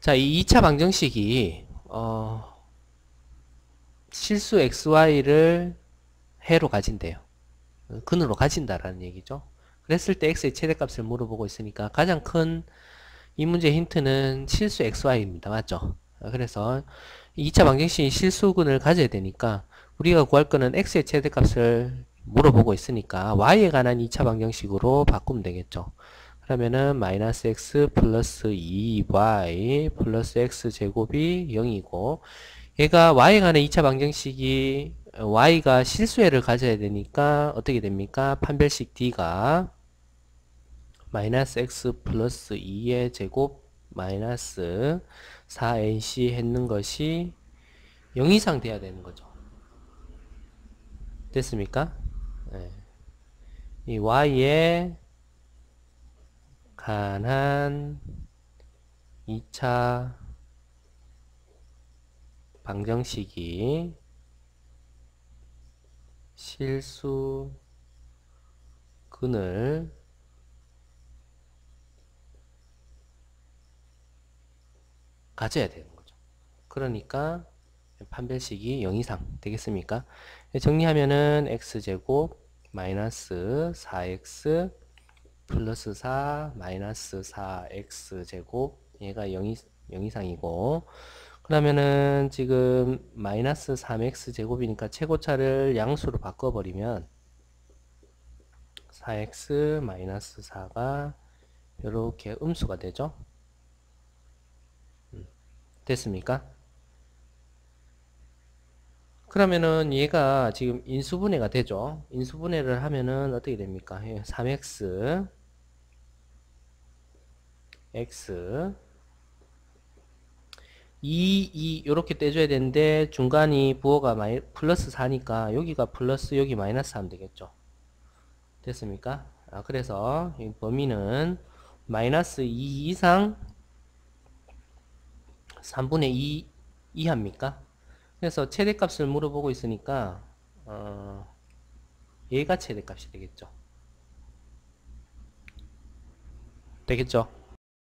자, 이 2차 방정식이 어, 실수 xy를 해로 가진대요. 근으로 가진다라는 얘기죠. 그랬을 때 x의 최대값을 물어보고 있으니까 가장 큰 이 문제 힌트는 실수 xy입니다. 맞죠? 그래서 2차 방정식이 실수근을 가져야 되니까 우리가 구할 거는 x의 최대값을 물어보고 있으니까 y에 관한 2차 방정식으로 바꾸면 되겠죠. 그러면은 마이너스 x 플러스 2y 플러스 x 제곱이 0이고 얘가 y에 관한 2차 방정식이 y가 실수해를 가져야 되니까 어떻게 됩니까? 판별식 d가 마이너스 x 플러스 2의 제곱 마이너스 4nc 했는 것이 0 이상 돼야 되는 거죠. 됐습니까? 네. 이 y에 관한 2차 방정식이 실수 근을 가져야 되는 거죠. 그러니까 판별식이 0 이상 되겠습니까? 정리하면은 x제곱 마이너스 4x 플러스 4 마이너스 4x제곱 얘가 0, 0 이상이고 그러면은 지금 마이너스 3x제곱이니까 최고차를 양수로 바꿔버리면 4x 마이너스 4가 이렇게 음수가 되죠. 됐습니까? 그러면은 얘가 지금 인수분해가 되죠. 인수분해를 하면은 어떻게 됩니까? 3x x 2, 2 이렇게 떼줘야 되는데 중간이 부호가 마이, 플러스 4니까 여기가 플러스 여기 마이너스 하면 되겠죠. 됐습니까? 아, 그래서 이 범위는 마이너스 2 이상 3분의 2 이하입니까? 그래서 최대값을 물어보고 있으니까 어, 얘가 최대값이 되겠죠. 되겠죠?